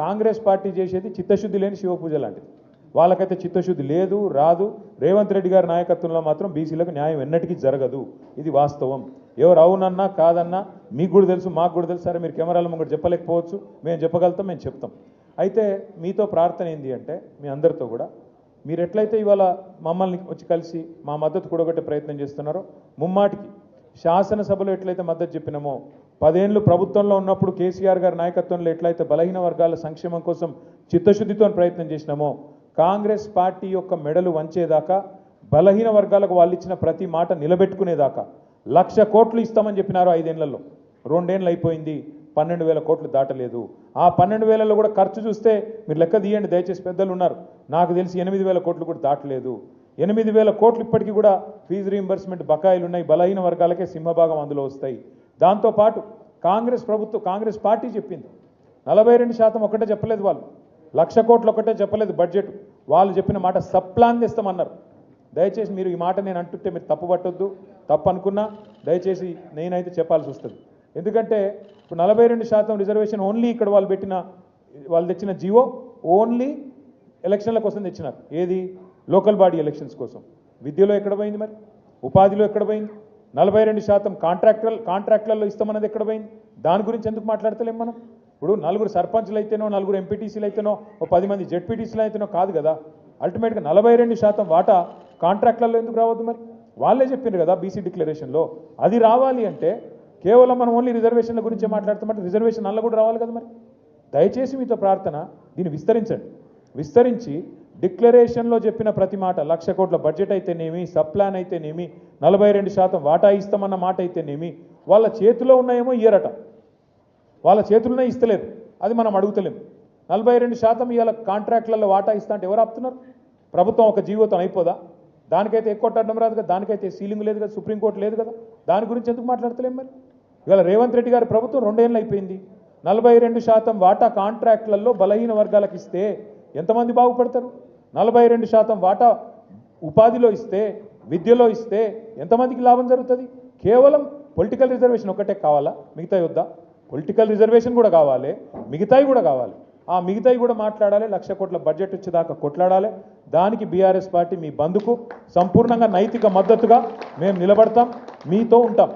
Congress party చేసేది చిత్తశుద్ధి లేని శివపూజ లాంటిది. వాళ్ళకైతే చిత్తశుద్ధి లేదు రాదు. రేవంత్ రెడ్డి గారి నాయకత్వంలో మాత్రం బీసీలకు న్యాయం ఎన్నటికీ జరగదు. ఇది వాస్తవం. ఎవరు అవునన్నా కాదన్నా మీకు కూడా తెలుసు మాకు కూడా తెలుసు. సరే మీరు కెమెరాల ముంగట చెప్పలేకపోవచ్చు. మేము చెప్పగలుగుతాం మేము చెప్తాం. అయితే మీతో ప్రార్థన ఏంది అంటే మీ అందరితో కూడా మీరు ఎట్లయితే ఇవాళ మమ్మల్ని వచ్చి కలిసి మా మద్దతు కూడగొట్టే ప్రయత్నం చేస్తున్నారో ముమ్మాటికి శాసనసభలో ఎట్లయితే మద్దతు చెప్పినామో పదేళ్ళు ప్రభుత్వంలో ఉన్నప్పుడు కేసీఆర్ గారి నాయకత్వంలో ఎట్లయితే బలహీన వర్గాల సంక్షేమం కోసం చిత్తశుద్ధితో ప్రయత్నం చేసినామో కాంగ్రెస్ పార్టీ యొక్క మెడలు వంచేదాకా బలహీన వర్గాలకు వాళ్ళు ఇచ్చిన ప్రతి మాట నిలబెట్టుకునేదాకా లక్ష కోట్లు ఇస్తామని చెప్పినారు ఐదేళ్ళలో రెండేళ్ళు అయిపోయింది పన్నెండు వేల కోట్లు దాటలేదు. ఆ పన్నెండు వేలలో కూడా ఖర్చు చూస్తే మీరు లెక్క తీయండి దయచేసి పెద్దలు ఉన్నారు. నాకు తెలిసి ఎనిమిది వేల కోట్లు కూడా దాటలేదు. ఎనిమిది వేల కోట్లు ఇప్పటికీ కూడా ఫీజు రీంబర్స్మెంట్ బకాయిలు ఉన్నాయి బలహీన వర్గాలకే సింహభాగం అందులో వస్తాయి. దాంతోపాటు కాంగ్రెస్ ప్రభుత్వం కాంగ్రెస్ పార్టీ చెప్పింది. నలభై రెండు శాతం ఒకటే చెప్పలేదు వాళ్ళు. లక్ష కోట్లు ఒకటే చెప్పలేదు బడ్జెట్. వాళ్ళు చెప్పిన మాట సప్లాన్ తెస్తామన్నారు దయచేసి మీరు ఈ మాట నేను అంటుంటే మీరు తప్పు పట్టొద్దు. తప్పు అనుకున్నా దయచేసి నేనైతే చెప్పాల్సి వస్తుంది. ఎందుకంటే ఇప్పుడు నలభై రెండు శాతం రిజర్వేషన్ ఓన్లీ ఇక్కడ వాళ్ళు పెట్టిన వాళ్ళు తెచ్చిన జియో ఓన్లీ ఎలక్షన్ల కోసం తెచ్చినారు. ఏది? లోకల్ బాడీ ఎలక్షన్స్ కోసం. విద్యలో ఎక్కడ పోయింది మరి? ఉపాధిలో ఎక్కడ పోయింది? నలభై రెండు శాతం కాంట్రాక్టర్ కాంట్రాక్ట్లలో ఇస్తామన్నది ఎక్కడ పోయింది? దాని గురించి ఎందుకు మాట్లాడతలేం మనం? ఇప్పుడు నలుగురు సర్పంచ్లు అయితేనో నలుగురు ఎంపీటీసీలు అయితేనో ఓ పది మంది జెడ్పీటీసీలు అయితేనో కాదు కదా. అల్టిమేట్గా నలభై రెండు శాతం వాటా కాంట్రాక్ట్లలో ఎందుకు రావద్దు మరి? వాళ్ళే చెప్పిండ్రు కదా బీసీ డిక్లరేషన్లో. అది రావాలి అంటే కేవలం మనం ఓన్లీ రిజర్వేషన్ల గురించే మాట్లాడుతామంటే రిజర్వేషన్ అల్ల కూడా రావాలి కదా మరి? దయచేసి మీతో ప్రార్థన దీన్ని విస్తరించండి. విస్తరించి డిక్లరేషన్లో చెప్పిన ప్రతి మాట లక్ష కోట్ల బడ్జెట్ అయితేనేమి సబ్ ప్లాన్ అయితేనేమి నలభై రెండు శాతం వాటా ఇస్తామన్న మాట అయితేనేమి వాళ్ళ చేతిలో ఉన్నాయేమో ఇయ్యరట. వాళ్ళ చేతుల్లోనే ఇస్తలేరు. అది మనం అడుగుతలేం. నలభై రెండు శాతం ఇవాళ కాంట్రాక్ట్లలో వాటా ఇస్తా అంటే ఎవరు ఆపుతున్నారు? ప్రభుత్వం ఒక జీవితం అయిపోదా? దానికైతే ఎక్కువ అడ్డం రాదు కదా? దానికైతే సీలింగ్ లేదు కదా? సుప్రీంకోర్టు లేదు కదా? దాని గురించి ఎందుకు మాట్లాడతలేం మరి? ఇవాళ రేవంత్ రెడ్డి గారి ప్రభుత్వం రెండేళ్ళు అయిపోయింది. నలభై రెండు శాతం వాటా కాంట్రాక్ట్లలో బలహీన వర్గాలకు ఇస్తే ఎంతమంది బాగుపడతారు? నలభై రెండు శాతం వాటా ఉపాధిలో ఇస్తే విద్యలో ఇస్తే ఎంతమందికి లాభం జరుగుతుంది? కేవలం పొలిటికల్ రిజర్వేషన్ ఒకటే కావాలా? మిగతా వద్దా? పొలిటికల్ రిజర్వేషన్ కూడా కావాలి మిగతాయి కూడా కావాలి. ఆ మిగతాయి కూడా మాట్లాడాలి లక్ష కోట్ల బడ్జెట్ వచ్చేదాకా కొట్లాడాలి. దానికి బీఆర్ఎస్ పార్టీ మీ బంధుకు సంపూర్ణంగా నైతిక మద్దతుగా మేము నిలబడతాం మీతో ఉంటాం.